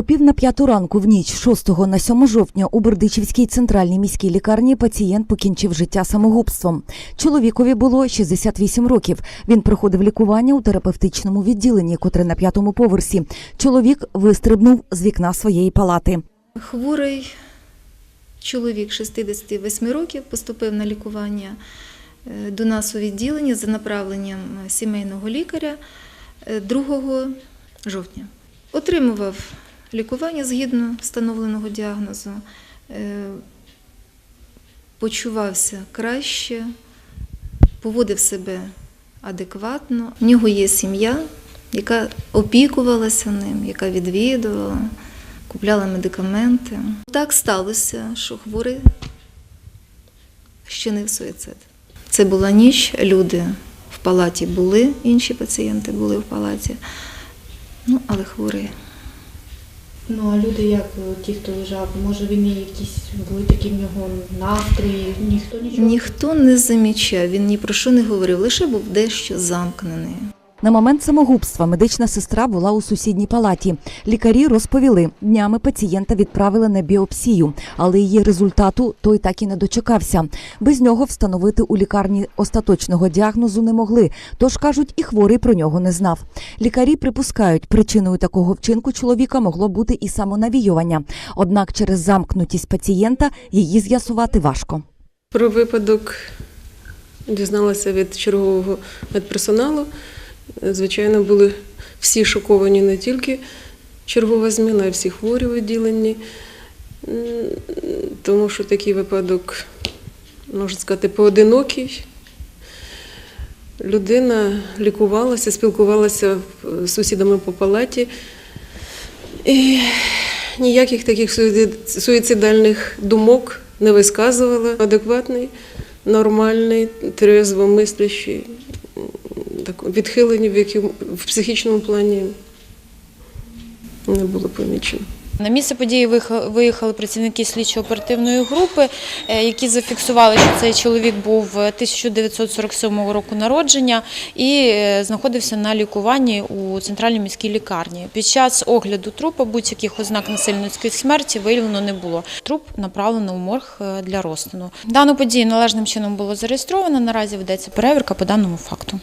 О пів на п'яту ранку в ніч 6 на 7 жовтня у Бердичівській центральній міській лікарні пацієнт покінчив життя самогубством. Чоловікові було 68 років. Він проходив лікування у терапевтичному відділенні, котре на п'ятому поверсі. Чоловік вистрибнув з вікна своєї палати. Хворий чоловік 68 років поступив на лікування е, до нас у відділення за направленням сімейного лікаря е, 2 жовтня. Отримував лікування згідно встановленого діагнозу, е, почувався краще, поводив себе адекватно. В нього є сім'я, яка опікувалася ним, яка відвідувала купляла медикаменти. Так сталося, що хворий щинив суїцид. Це була ніч, люди в палаті були, інші пацієнти були в палаті, ну, але хворий. Ну а люди, як е, ті, хто лежав, може він якісь були такі в нього настрої, ніхто нічого. Ніхто не замічав, він ні про що не говорив, лише був дещо замкнений. На момент самогубства медична сестра була у сусідній палаті. Лікарі розповіли, днями пацієнта відправили на біопсію, але її результату той так і не дочекався. Без нього встановити у лікарні остаточного діагнозу не могли. Тож кажуть, і хворий про нього не знав. Лікарі припускають, причиною такого вчинку чоловіка могло бути і самонавіювання. Однак через замкнутість пацієнта її з'ясувати важко. Про випадок дізналася від чергового медперсоналу. Звичайно, були всі шоковані не тільки чергова зміна, а й всі хворі в відділенні, тому що такий випадок, можна сказати, поодинокий. Людина лікувалася, спілкувалася з сусідами по палаті. І ніяких таких суїцидальних думок не висказувала. Адекватний, нормальний, трезво мислящий, так, відхилення в, яким, в психічному плані не було помічено. На місце події виїхали працівники слідчо-оперативної групи, е, які зафіксували, що цей чоловік був е, 1947 року народження і е, знаходився на лікуванні у центральній міській лікарні. Під час огляду трупа будь-яких ознак насильницької смерті виявлено не було. Труп направлено у морг е, для розтину. Дану подію належним чином було зареєстровано. Наразі ведеться перевірка по даному факту.